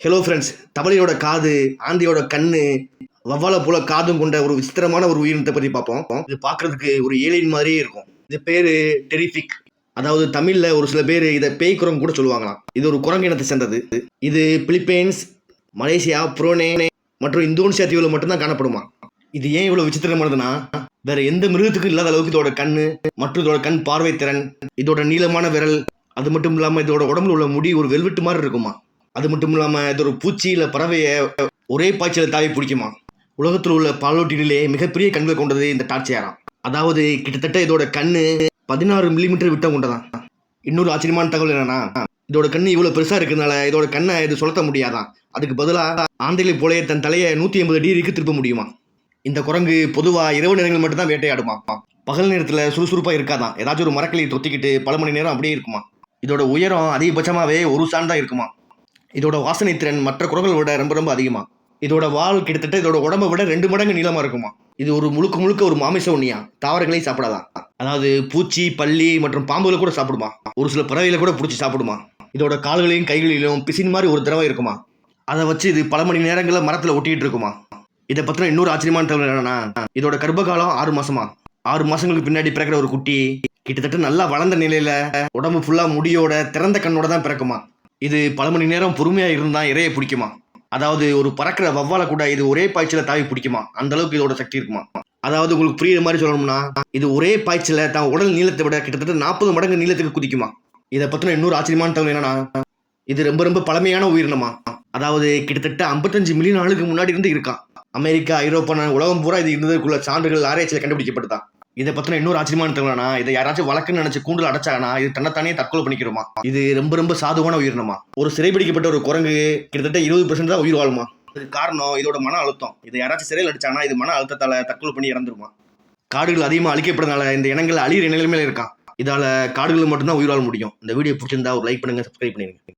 Hello friends தவளையோட காது ஆந்தையோட கண்ணு வவ்வால போல காதும் கொண்ட ஒரு விசித்திரமான ஒரு உயிரினத்தை பற்றி பார்ப்போம். இது பார்க்கறதுக்கு ஒரு ஏலியன் மாதிரியே இருக்கும். இது பேரு டெரிஃபிக் அதாவது தமிழ்ல ஒரு சில பேர் இதை பேய் குரங்கு கூட சொல்லுவாங்களாம். இது ஒரு குரங்கு இனத்தை சேர்ந்தது. இது பிலிப்பைன்ஸ் மலேசியா புரோனே மற்றும் இந்தோனேஷியா தீவில் மட்டும்தான் காணப்படுமா? இது ஏன் இவ்வளவு விசித்திரமானதுன்னா வேற எந்த மிருகத்துக்கும் இல்லாத அளவுக்கு இதோட கண்ணு மற்றும் இதோட கண் பார்வை திறன் இதோட நீளமான விரல் அது மட்டும் இல்லாமல் இதோட உடம்புல உள்ள முடி ஒரு வெல்வெட்டு மாதிரி இருக்குமா? அது மட்டும் இல்லாமல் இது ஒரு பூச்சியில் பறவையை ஒரே பாய்ச்சியில் தாவி பிடிக்குமா? உலகத்தில் உள்ள பாலூட்டினிலே மிகப்பெரிய கண்களை கொண்டது இந்த டார்ச்சியாராம் அதாவது கிட்டத்தட்ட இதோட கண்ணு பதினாறு மில்லிமீட்டர் விட்டம் கொண்டதான். இன்னொரு ஆச்சரியமான தகவல் என்னன்னா இதோட கண்ணு இவ்வளோ பெருசாக இருக்கிறதுனால இதோட கண்ணை இது சுழத்த முடியாதான். அதுக்கு பதிலாக ஆந்தைகளை போலே தன் தலையை நூற்றி எண்பது டிகிரிக்கு திருப்ப முடியுமா? இந்த குரங்கு பொதுவாக இரவு நேரங்கள் மட்டும்தான் வேட்டையாடுமா? பகல் நேரத்தில் சுறுசுறுப்பாக இருக்காதான். ஏதாச்சும் ஒரு மரக்கிளையை தொத்திக்கிட்டு பல மணி நேரம் அப்படியே இருக்குமா? இதோட உயரம் அதிகபட்சமாகவே ஒரு சான் தான் இருக்குமா? இதோட வாசனை திறன் மற்ற குரல்களை விட ரொம்ப ரொம்ப அதிகமா. இதோட வால் கிட்டத்தட்ட இதோட உடம்பை விட ரெண்டு மடங்கு நீளமா இருக்குமா. இது ஒரு முழுக்க முழுக்க ஒரு மாமிச உண்ணியா. தாவரங்களையும் சாப்பிடலாம். அதாவது பூச்சி பள்ளி மற்றும் பாம்புகளை கூட சாப்பிடுமா. ஒரு சில பறவைகளை கூட பிடிச்சி சாப்பிடுமா. இதோட கால்களையும் கைகளிலும் பிசின் மாதிரி ஒரு திரவம் இருக்குமா. அதை வச்சு இது பல மணி நேரங்களில் மரத்தில் ஒட்டிக்கிட்டு இருக்குமா. இதை பற்றின இன்னொரு ஆச்சரியமான தகவல் என்னன்னா இதோட கர்ப்பகாலம் ஆறு மாசமா. ஆறு மாசங்களுக்கு பின்னாடி பிறக்கிற ஒரு குட்டி கிட்டத்தட்ட நல்லா வளர்ந்த நிலையில உடம்பு ஃபுல்லா முடியோட திறந்த கண்ணோட தான் பிறக்குமா. இது பல மணி நேரம் பொறுமையா இருந்தால் இறைய பிடிக்குமா? அதாவது ஒரு பறக்கிற வவ்வால கூட இது ஒரே பாய்ச்சல தாவி பிடிக்குமா? அந்த அளவுக்கு இதோட சக்தி இருக்குமா? அதாவது உங்களுக்கு புரியுற மாதிரி சொல்லணும்னா இது ஒரே பாய்ச்சல தான் உடல் நீளத்தை விட கிட்டத்தட்ட நாற்பது மடங்கு நீளத்துக்கு குதிக்குமா? இதை பத்தின இன்னொரு ஆச்சரியமான தகவல் என்னன்னா இது ரொம்ப ரொம்ப பழமையான உயிரினமா? அதாவது கிட்டத்தட்ட 55 மில்லியன் ஆளுக்கு முன்னாடி இருந்து இருக்கான் அமெரிக்கா ஐரோப்பா உலகம் பூரா இது இருந்ததுக்குள்ள சான்றுகள் ஆராய்ச்சியில் கண்டுபிடிக்கப்பட்டதான் இதை பத்தின இன்னொரு ஆச்சரியமான தகவல்னா இதை யாராச்சும் வழக்குன்னு நினைச்சு கூண்டுல அடைச்சாங்கன்னா இது தன்னைத்தானே தற்கொலை பண்ணிக்கிறோமா? இது ரொம்ப ரொம்ப சாதுவான உயிரினமா? ஒரு சிறைபிடிக்கப்பட்ட ஒரு குரங்கு கிட்டத்தட்ட இருபது தான் உயிர் வாழுமா? இது காரணம் இதோட மன அழுத்தம். இதை யாராச்சும் சிறையில் அடிச்சாங்கன்னா இது மன அழுத்தத்தால தற்கொலை பண்ணி இறந்துருமா? காடுகள் அதிகமாக அழிக்கப்படுறதுனால இந்த இனங்கள் அழியிற நிலைமையில இருக்கான். இதால காடுகள் மட்டும்தான் உயிர் வாழ முடியும். இந்த வீடியோ பிடிச்சிருந்தா ஒரு லைக் பண்ணுங்க சப்ஸ்கிரைப் பண்ணிடுங்க